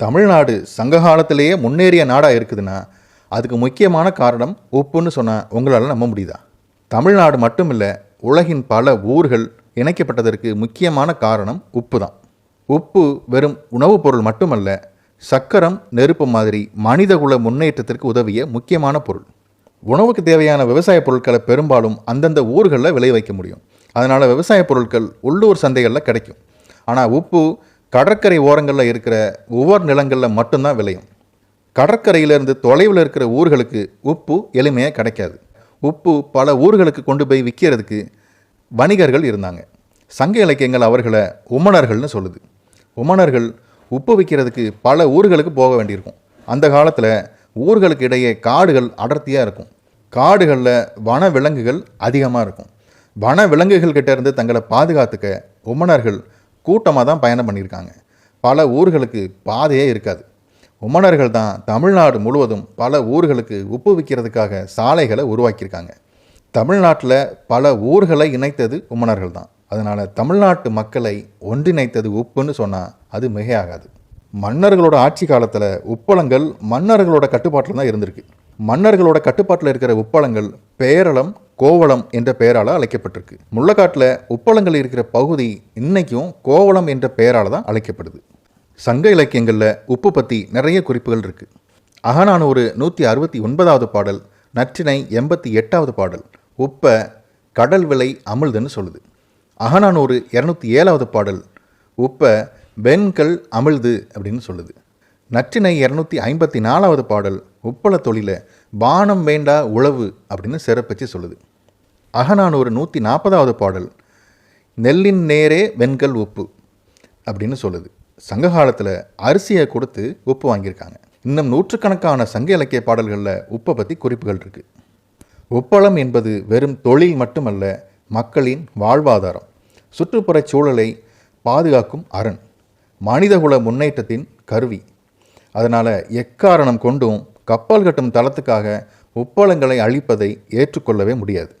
தமிழ்நாடு சங்க காலத்திலேயே முன்னேறிய நாடாக இருக்குதுன்னா அதுக்கு முக்கியமான காரணம் உப்புன்னு சொன்னால் உங்களால் நம்ப முடியுதா? தமிழ்நாடு மட்டும் இல்லை உலகின் பல ஊர்கள் இணைக்கப்பட்டதற்கு முக்கியமான காரணம் உப்பு தான் உப்பு வெறும் உணவுப் பொருள் மட்டுமல்ல சக்கரம் நெருப்பு மாதிரி மனிதகுல முன்னேற்றத்திற்கு உதவிய முக்கியமான பொருள். உணவுக்கு தேவையான விவசாய பொருட்களை பெரும்பாலும் அந்தந்த ஊர்களில் விளை வைக்க முடியும். அதனால் விவசாய பொருட்கள் உள்ளூர் சந்தைகளில் கிடைக்கும். ஆனால் உப்பு கடற்கரை ஓரங்களில் இருக்கிற ஒவ்வொரு நிலங்களில் மட்டும்தான் விளையும். கடற்கரையிலிருந்து தொலைவில் இருக்கிற ஊர்களுக்கு உப்பு எளிமையாக கிடைக்காது. உப்பு பல ஊர்களுக்கு கொண்டு போய் விற்கிறதுக்கு வணிகர்கள் இருந்தாங்க. சங்க இலக்கியங்கள் அவர்களை உமணர்கள்னு சொல்லுது. உமணர்கள் உப்பு விற்கிறதுக்கு பல ஊர்களுக்கு போக வேண்டியிருக்கும். அந்த காலத்தில் ஊர்களுக்கு இடையே காடுகள் அடர்த்தியாக இருக்கும். காடுகளில் வன விலங்குகள் அதிகமாக இருக்கும். வன விலங்குகள் கிட்ட இருந்து தங்களை பாதுகாத்துக்க உமணர்கள் கூட்டமாக தான் பயணம் பண்ணியிருக்காங்க. பல ஊர்களுக்கு பாதையே இருக்காது. உமனர்கள் தான் தமிழ்நாடு முழுவதும் பல ஊர்களுக்கு உப்பு விற்கிறதுக்காக சாலைகளை உருவாக்கியிருக்காங்க. தமிழ்நாட்டில் பல ஊர்களை இணைத்தது உமனர்கள் தான். அதனால் தமிழ்நாட்டு மக்களை ஒன்றிணைத்தது உப்புன்னு சொன்னால் அது மிகையாகாது. மன்னர்களோட ஆட்சி காலத்தில் உப்பளங்கள் மன்னர்களோட கட்டுப்பாட்டில் தான் இருந்திருக்கு. மன்னர்களோட கட்டுப்பாட்டில் இருக்கிற உப்பளங்கள் பேரளம் கோவளம் என்ற பெயரால் அழைக்கப்பட்டிருக்கு. முள்ளக்காட்டில் உப்பளங்கள் இருக்கிற பகுதி இன்னைக்கும் கோவளம் என்ற பெயரால் தான் அழைக்கப்படுது. சங்க இலக்கியங்களில் உப்பு பற்றி நிறைய குறிப்புகள் இருக்குது அகநானூறு நூற்றி அறுபத்தி ஒன்பதாவது பாடல் நற்றினை எண்பத்தி எட்டாவது பாடல் உப்பை கடல் விலை அமிழ்துன்னு சொல்லுது. அகநானூறு இரநூத்தி ஏழாவது பாடல் உப்பை வெண்கல் அமிழ்து அப்படின்னு சொல்லுது. நற்றினை இரநூத்தி ஐம்பத்தி நாலாவது பாடல் உப்பள தொழில பானம் வேண்டா உழவு அப்படின்னு சிறப்பிச்சு சொல்லுது. அகநானூறு நூற்றி நாற்பதாவது பாடல் நெல்லின் நேரே வெண்கல் உப்பு அப்படின்னு சொல்லுது. சங்க காலத்தில் அரிசியை கொடுத்து உப்பு வாங்கியிருக்காங்க. இன்னும் நூற்றுக்கணக்கான சங்க இலக்கிய பாடல்களில் உப்பை பற்றி குறிப்புகள் இருக்குது உப்பளம் என்பது வெறும் தொழில் மட்டுமல்ல மக்களின் வாழ்வாதாரம் சுற்றுப்புறச் சூழலை பாதுகாக்கும் அரண் மனிதகுல முன்னேற்றத்தின் கருவி. அதனால் எக்காரணம் கொண்டும் கப்பல் கட்டும் தளத்துக்காக உப்பளங்களை அழிப்பதை ஏற்றுக்கொள்ளவே முடியாது.